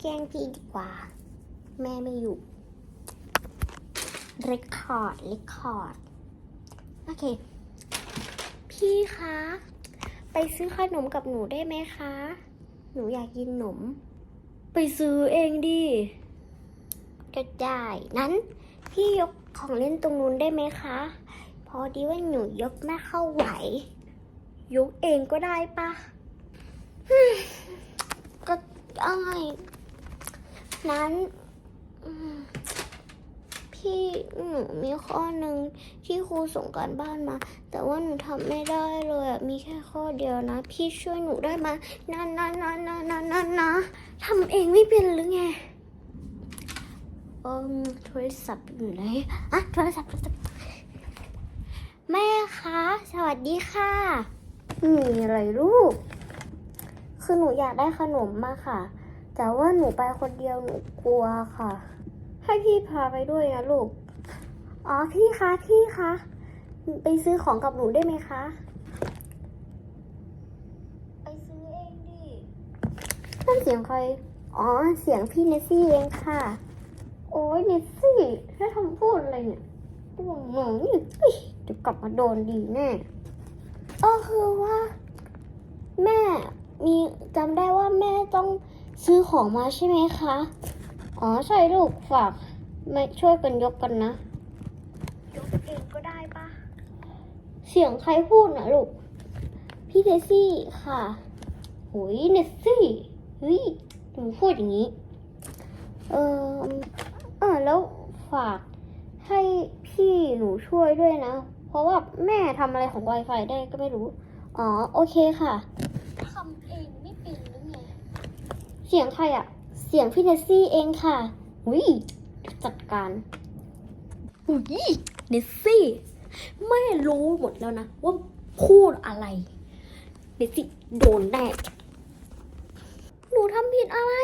แกล้งพี่ดีกว่า แม่ไม่อยู่เรคคอร์ดเรคคอร์ดโอเค พี่คะ ไปซื้อขนมกับหนูได้ไหมคะ หนูอยากกินขนม ไปซื้อเองดิก็ได้นั้น พี่ยกของเล่นตรงนู้นได้ไหมคะ พอดีว่าหนูยกไม่เข้าไหว ยกเองก็ได้ปะก็ได้ นั้นอืมพี่หนูมีข้อหนึ่งที่ครูส่งการบ้านมา แต่ว่าหนูทำไม่ได้เลยอะมีแค่ข้อเดียวนะ พี่ช่วยหนูได้ไหมนะนะนะนะนะนะนะทำเองไม่เป็นหรือไงเอิมโทรศัพท์อยู่ไหนอะโทรศัพท์โทรศัพท์แม่คะสวัสดีค่ะมีอะไรลูก คือหนูอยากได้ขนมมาค่ะ แต่ว่าหนูไปคนเดียวหนูกลัวค่ะ ให้พี่พาไปด้วยนะลูก อ๋อพี่คะพี่คะไปซื้อของกับหนูได้ไหมคะ ไปซื้อเองดินั่นเสียงใคร อ๋อเสียงพี่เนสซี่เองค่ะ โอ้ยเนสซี่ให้ทำพูดอะไรเนี่ยหนูหนูนี่เฮ้ยเดี๋ยวกลับมาโดนดีแน่ก็คือว่า แม่มีจำได้ว่าแม่ต้อง ซื้อของมาใช่ไหมคะ อ๋อใช่ลูกฝากมาช่วยกันยกกันนะ ยกเองก็ได้ปะเสียงใครพูดนะลูก พี่เนสซี่ค่ะโหยเนสซี่เฮ้ยหนูพูดอย่างนี้ เออเออแล้วฝากให้พี่หนูช่วยด้วยนะ เพราะว่าแม่ทำอะไรของ Wi-Fi ได้ก็ไม่รู้ อ๋อ โอเคค่ะทำเองไม่เป็นหรือไง เสียงใครอะเสียงพี่เนสซี่เองค่ะหุยจัดการหุยเนสซี่ไม่รู้หมดแล้วนะ ว่าพูดอะไรเนสซี่โดนแน่หนูทำผิดอะไร